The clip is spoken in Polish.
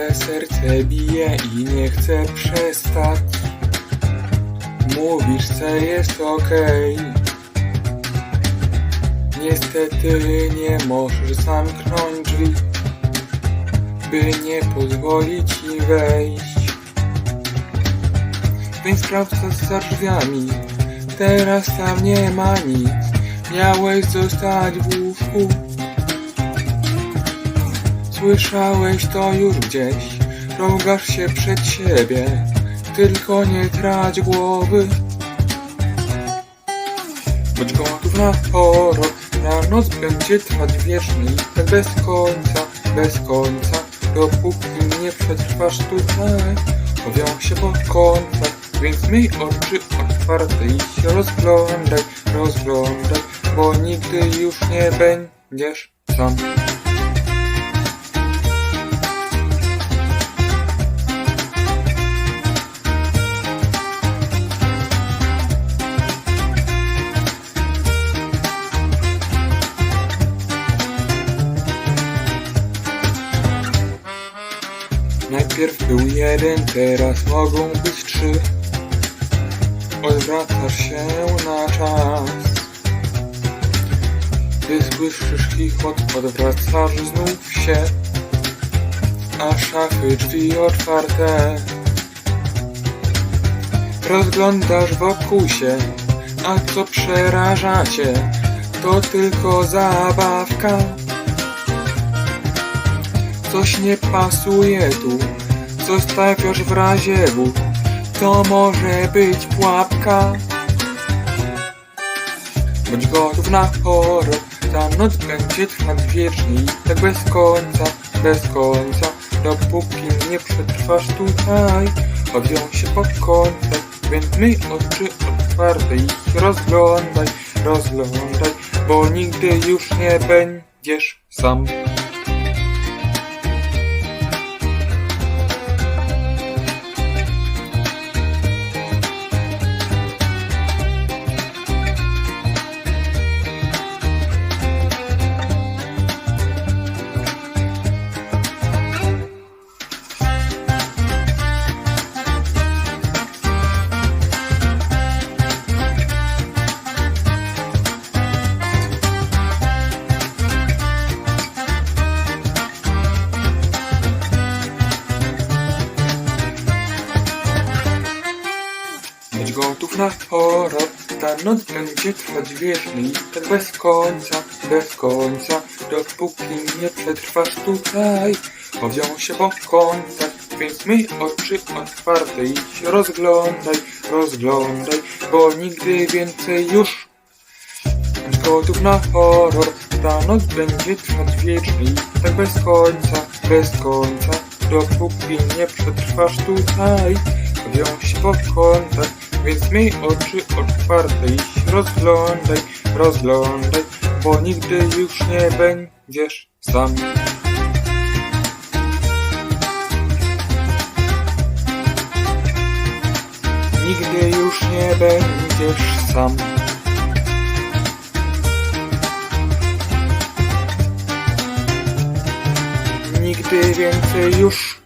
Twe serce bije i nie chce przestać. Mówisz, że jest okej. Niestety nie możesz zamknąć drzwi, by nie pozwolić ci wejść. Więc sprawdź co za drzwiami, teraz tam nie ma nic. Miałeś zostać w łóżku. Słyszałeś to już gdzieś, rogasz się przed siebie, tylko nie trać głowy. Bądź gotów na horror, na noc będzie trwać wiecznie, tak bez końca, bez końca, dopóki nie przetrwasz tutaj. Powią się po kątach, więc myj oczy otwarte i się rozglądaj, rozglądaj, bo nigdy już nie będziesz sam. Najpierw był jeden, teraz mogą być trzy. Odwracasz się na czas. Gdy słyszysz chichot, odwracasz znów się. A szafy drzwi otwarte. Rozglądasz wokół się, a co przeraża cię, to tylko zabawka. Coś nie pasuje tu, zostawiasz w razie W. To może być pułapka. Bądź gotów na horror, ta noc będzie trwać wiecznie tak bez końca, bez końca, dopóki nie przetrwasz tutaj. Owią się po kątach, więc myj oczy otwarte i rozglądaj, rozglądaj, bo nigdy już nie będziesz sam. Bądź gotów na horror, ta noc będzie trwać wiecznie tak bez końca, bez końca, dopóki nie przetrwasz tutaj. Powią się po kątach, więc myj oczy otwarte i się rozglądaj, rozglądaj, bo nigdy więcej już. Gotów na horror, ta noc będzie trwać wiecznie tak bez końca, bez końca, dopóki nie przetrwasz tutaj. Powią się po kątach, więc miej oczy otwarte i rozglądaj, rozglądaj, bo nigdy już nie będziesz sam. Nigdy już nie będziesz sam. Nigdy więcej już